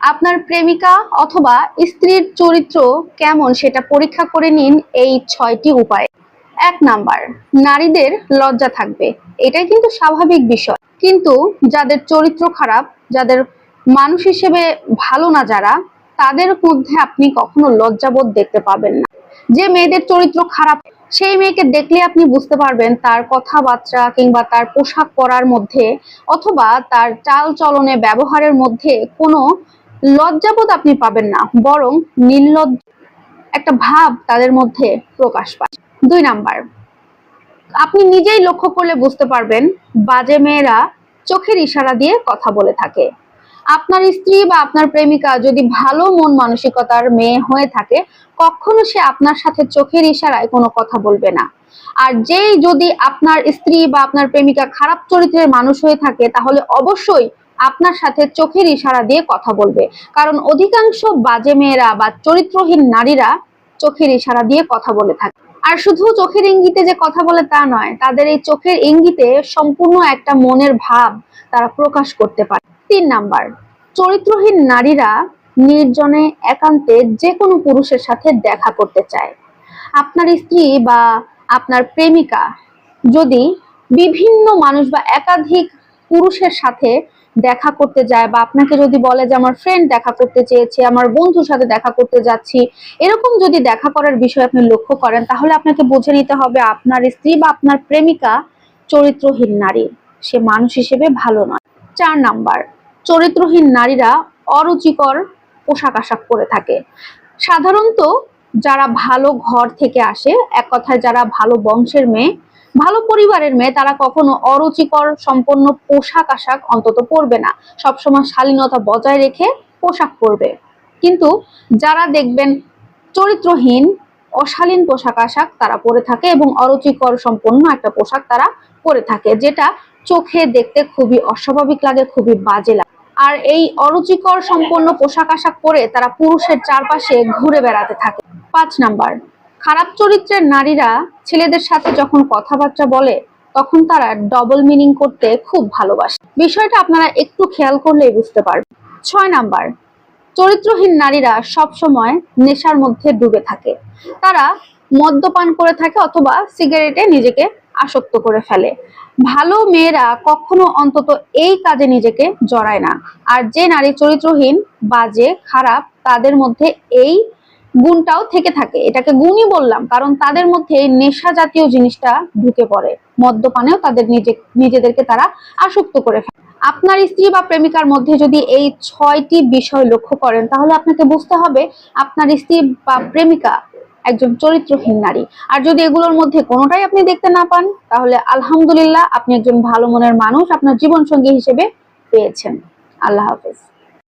আপনার প্রেমিকা অথবা স্ত্রীর চরিত্র কেমন সেটা পরীক্ষা করে নিন এই ছয়টি উপায়ে। এক নাম্বার, নারীদের লজ্জা থাকবে। এটাই কিন্তু স্বাভাবিক বিষয়। কিন্তু যাদের চরিত্র খারাপ, যাদের মানুষ হিসেবে ভালো না যারা, তাদের মধ্যে আপনি কখনো লজ্জাবোধ দেখতে পাবেন না। যে মেয়েদের চরিত্র খারাপ, সেই মেয়েকে দেখলে আপনি বুঝতে পারবেন তার কথাবার্তা কিংবা তার পোশাক পরার মধ্যে অথবা তার চাল চলনে ব্যবহারের মধ্যে কোনো লজ্জাবোধ আপনি পাবেন না, বরং নির্লজ্জ একটা ভাব তাদের মধ্যে প্রকাশ পায়। দুই নাম্বার, আপনি নিজেই লক্ষ্য করলে বুঝতে পারবেন বাজে মেয়েরা চোখের ইশারা দিয়ে কথা বলে থাকে। আপনার স্ত্রী বা আপনার প্রেমিকা যদি ভালো মন মানসিকতার মেয়ে হয়ে থাকে, কখনো সে আপনার সাথে চোখের ইশারায় কোনো কথা বলবে না। আর যেই যদি আপনার স্ত্রী বা আপনার প্রেমিকা খারাপ চরিত্রের মানুষ হয়ে থাকে, তাহলে অবশ্যই আপনার সাথে চোখের ইশারা দিয়ে কথা বলবে। কারণ অধিকাংশ বাজে মেয়েরা বা চরিত্রহীন নারীরা চোখের ইশারা দিয়ে কথা বলে থাকে। আর শুধু চোখের ইঙ্গিতে যে কথা বলে তা নয়, তাদের এই চোখের ইঙ্গিতে সম্পূর্ণ একটা মনের ভাব তারা প্রকাশ করতে পারে। তিন নাম্বার, চরিত্রহীন নারীরা নির্জনে, একান্তে যে কোনো পুরুষের সাথে দেখা করতে চায়। আপনার স্ত্রী বা আপনার প্রেমিকা যদি বিভিন্ন মানুষ বা একাধিক পুরুষের সাথে দেখা করতে যায় বা আপনাকে যদি বলে যে আমার ফ্রেন্ড দেখা করতে চেয়েছে, আমার বন্ধুর সাথে দেখা করতে যাচ্ছি, এরকম যদি দেখা করার বিষয় আপনি লক্ষ্য করেন, তাহলে আপনাকে বুঝে নিতে হবে আপনার স্ত্রী বা আপনার প্রেমিকা চরিত্রহীন নারী। সে মানুষ হিসেবে ভালো নয়। চার নাম্বার, চরিত্রহীন নারীরা অরুচিকর পোশাক আশাক পরে থাকে। সাধারণত যারা ভালো ঘর থেকে আসে, এক কথায় যারা ভালো বংশের মেয়ে, ভালো পরিবারের মেয়ে, তারা কখনো অরুচিকর সম্পন্ন পোশাক আশাক অন্তত পরবে না। সবসময় শালীনতা বজায় রেখে পোশাক পরবে। কিন্তু যারা দেখবেন চরিত্রহীন, অশালীন পোশাক আশাক তারা পরে থাকে এবং অরুচিকর সম্পন্ন একটা পোশাক তারা পরে থাকে, যেটা চোখে দেখতে খুবই অস্বাভাবিক লাগে, খুবই বাজে লাগে। আর এই অরুচিকর সম্পন্ন পোশাক আশাক পরে তারা পুরুষের চারপাশে ঘুরে বেড়াতে থাকে। পাঁচ নাম্বার। খারাপ চরিত্রের নারীরা ছেলেদের সাথে যখন কথাবার্তা বলে, তখন তারা ডবল মিনিং করতে খুব ভালোবাসে। বিষয়টা আপনারা একটু খেয়াল করলেই বুঝতে পারবেন। ছয় নাম্বার, চরিত্রহীন নারীরা সব সময় নেশার মধ্যে ডুবে থাকে। তারা মদ্যপান করে থাকে অথবা সিগারেটে নিজেকে আসক্ত করে ফেলে। ভালো মেয়েরা কখনো অন্তত এই কাজে নিজেকে জড়ায় না। আর যে নারী চরিত্রহীন বাজে খারাপ, তাদের মধ্যে এই গুণটাও থেকে থাকে। এটাকে গুণই বললাম, কারণ তাদের মধ্যে নেশা জাতীয় জিনিসটা ঢুকে পড়ে। মদ্যপানেও তাদের নিজে, নিজেদেরকে তারা আসক্ত করে ফেলে। আপনার স্ত্রী বা প্রেমিকার মধ্যে যদি এই ছয়টি বিষয় লক্ষ্য করেন, তাহলে আপনাকে বুঝতে হবে আপনার স্ত্রী বা প্রেমিকা একজন চরিত্রহীন নারী। আর যদি এগুলোর মধ্যে কোনোটাই আপনি দেখতে না পান, তাহলে আলহামদুলিল্লাহ আপনি একজন ভালো মনের মানুষ, আপনার জীবন সঙ্গী হিসেবে পেয়েছেন। আল্লাহ হাফেজ।